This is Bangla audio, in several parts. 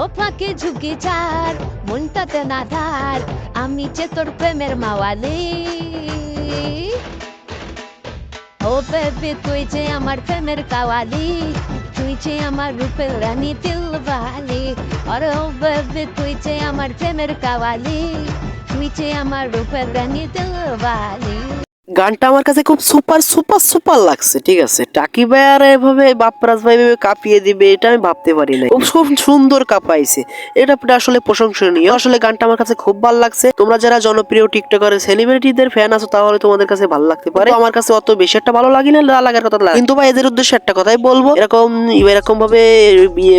ও ফাঁকে ঝুঁকি ছাড় মনটাতে না ধার, আমি যে তোর প্রেমের মাওয়ালি। ও বেবি তুই যে আমার প্রেমের কাওয়ালি, তুই যে আমার রূপের রানী দিলবালি আরে ও বেবি তুই যে আমার প্রেমের কাওয়ালি, তুই যে আমার রূপের রানী দিলবালি গানটা আমার কাছে খুব সুপার সুপার সুপার লাগছে, ঠিক আছে? টাকি ভাই আর এভাবে, বাপরাজ ভাই এভাবে কাঁপিয়ে দিবে, এটা আমি ভাবতে পারি না খুব সুন্দর কাঁপাইছে। এটা আসলে প্রশংসনীয়। আসলে গানটা আমার কাছে খুব ভালো লাগছে। তোমরা যারা জনপ্রিয় টিকটকার সেলিব্রিটিদের ফ্যান আছো, তাহলে তোমাদের কাছে ভালো লাগতে পারে। আমার কাছে অত বেশি একটা ভালো লাগে না লাগার কথা লাগে। কিন্তু ভাই, এদের উদ্দেশ্যে একটা কথাই বলব। এরকম এরকম ভাবে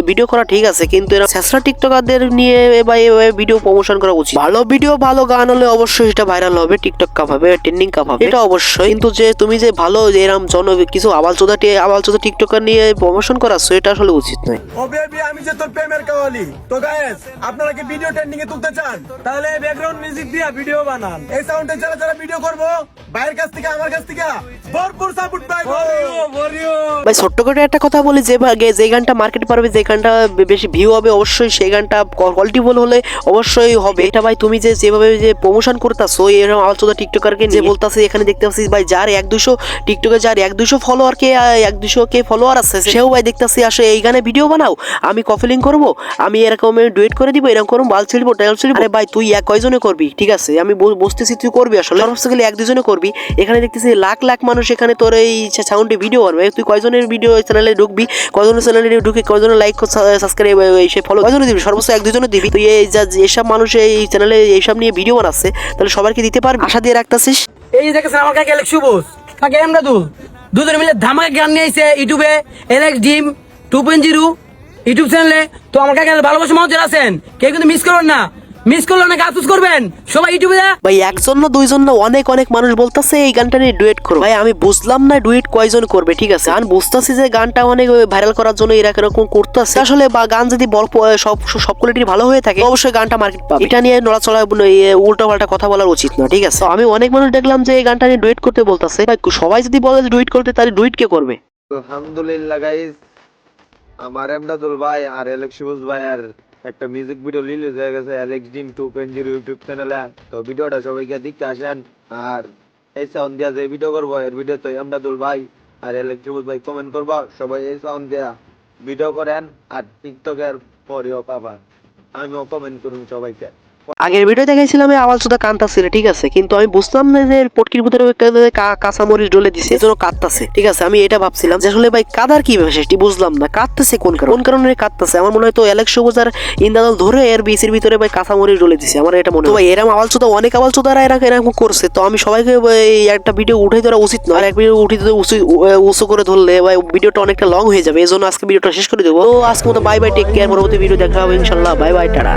ভিডিও করা ঠিক আছে, কিন্তু এরা শেষরা টিকটকারদের নিয়ে বা ভিডিও প্রমোশন করা উচিত। ভালো ভিডিও ভালো গান হলে অবশ্যই সেটা ভাইরাল হবে টিকটক কাপ হবে ট্রেন্ডিং কাপ হবে। এটা অবশ্যই। কিন্তু যে তুমি যে ভালো যে এরকম জন কিছু আবাল চোদা আবাল চোদা টিকটকার নিয়ে প্রমোশন করাচ্ছ এটা আসলে উচিত নয়। ও বেবি আমি যে তোর প্রেমের কাওয়ালি। তো গায়েস আপনারা কি ভিডিও ট্রেন্ডিং এ তুলতে চান? তাহলে ব্যাকগ্রাউন্ড মিউজিক দিয়ে ভিডিও বানান। এই সাউন্ডে যারা যারা ভিডিও করব বাইরের কাছ থেকে আমার কাছ থেকে ভরপুর সাপোর্ট পাই। ভাই ছোট্ট করে একটা কথা বলি যে ভাগে যে গানটা মার্কেট পারবে যে গানটা বেশি ভিউ হবে অবশ্যই সেই গানটা কোয়ালিটিফুল হলে অবশ্যই হবে। এটা ভাই তুমি যে যেভাবে যে প্রমোশন করতেছো এরকম চোদা টিকটকারকে যে বলতাছে এখানে দেখতে পাচ্ছি ভাই যার এক দুশো টিকটকে যার এক দুশো ফলোয়ার কে এক দুশো কে ফলোয়ার আছে সেও ভাই দেখতেছি, আসে এই গানে ভিডিও বানাও, আমি কফিলিং করব, আমি এরকম ডুয়েট করে দিব, এরকম করব বাল ছিড়বো টাইল ছিড়বো। আরে ভাই, তুই এক কয়জনে করবি? ঠিক আছে, আমি বু- বুঝতেছি তুই করবি আসলে। গেলে এক দুজনে করবি। এখানে দেখতেছি লাখ লাখ মানুষ এখানে তোর এই সাউন্ডে ভিডিও করবে তুই কয়জনের ভিডিও চ্যানেলে ঢুকবি? কয়জনের চ্যানেলে ঢুকে কয়জনের লাইক সাবস্ক্রাইব এই ফলো কয়জনে দিবি? সর্বোচ্চ এক দুজনে দিবি। তুই এই যা এইসব মানুষ এই চ্যানেলে এইসব নিয়ে ভিডিও বানাচ্ছে, তাহলে সবাইকে দিতে পারবি? আশা দিয়ে রাখতেছিস। এই দেখেছেন আমার কাকে এলেক সুবোস কাকে এমরাদুল দুজন মিলে ধামাকা গান নিয়ে আইছে ইউটিউবে এলেক্স ডিম টু পয়েন্ট জিরো ইউটিউব চ্যানেলে তো আমার কাকে ভালোবাসা মানুষ আছেন। কেউ কিন্তু মিস করবেন না। মিস করলে অনেক আফসোস করবেন। সবাই ইউটিউবে ভাই একজন না দুইজন না অনেক অনেক মানুষ বলতেছে এই গানটা নিয়ে ডুয়েট করো। ভাই আমি বুঝলাম না ডুয়েট কয়জন করবে ঠিক আছে? আমি বুঝতেছি যে গানটা অনেক ভাইরাল করার জন্য এরা এরকম করতেছে। আসলে বা গান যদি বল সব সব কোয়ালিটির ভালো হয়ে থাকে অবশ্যই গানটা মার্কেট পাবে। এটা নিয়ে নড়াচড়া উল্টো পাল্টা কথা বলার উচিত না ঠিক আছে? আমি অনেক মানুষ দেখলাম যে এই গানটা নিয়ে ডুয়েট করতে বলতেছে। ভাই সবাই যদি বলে ডুয়েট করতে তাহলে ডুয়েট কে করবে? আলহামদুলিল্লাহ গাইস আমার এমদাদুল ভাই আর এলেক্স শিবুজ ভাই আর একটা মিউজিক ভিডিও রিলিজ হয়ে গেছে অ্যালেক্স ডিম টু পয়েন্ট ইউটিউব চ্যানেলে তো ভিডিওটা সবাইকে দেখতে আসেন। আর এই সাউন্ড দিয়া যে ভিডিও করব, এর ভিডিও তো এমদাদুল ভাই আর এলেক্স শিবুজ ভাই কমেন্ট করব। সবাই এই সাউন্ড দিয়া ভিডিও করেন আর টিকটকের পরেও পাবা আমিও কমেন্ট করুন সবাইকে। আগের ভিডিও দেখাইছিলাম এই আওয়াজ সুদা কান্তাছিল ঠিক আছে? কিন্তু আমি বুঝলাম না যে পটকির ভিতরে কাঁচামরিচ ডলে দিছে, এজন্য কাঁদতাছে, ঠিক আছে? আমি এটা ভাবছিলাম যে আসলে ভাই কাদার কি সেটি বুঝলাম না। কাঁদতেছে কোন কারণে? কোন কারণে কাঁদতেছে? আমার মনে হয় তো অ্যালেক্স সবুজ আর ইন্দাদল ধরে এর বিসির ভিতরে ভাই কাঁচামরিচ ডলে দিছে, আমার এটা মনে হয়। ভাই এরকম আওয়াজ সুদা অনেক আওয়াজ সুদারা এরা এরকম করছে, তো আমি সবাইকে এই একটা ভিডিও উঠে ধরা উচিত নয়। আর এক ভিডিও উঠে ধরে উঁচু উঁচু করে ধরলে ভাই ভিডিওটা অনেকটা লং হয়ে যাবে এই জন্য আজকে ভিডিওটা শেষ করে দেবো। তো আজকে মতো বাই বাই টেক কেয়ার পরবর্তী ভিডিও দেখা হবে, ইনশাল্লাহ। Bye bye tata.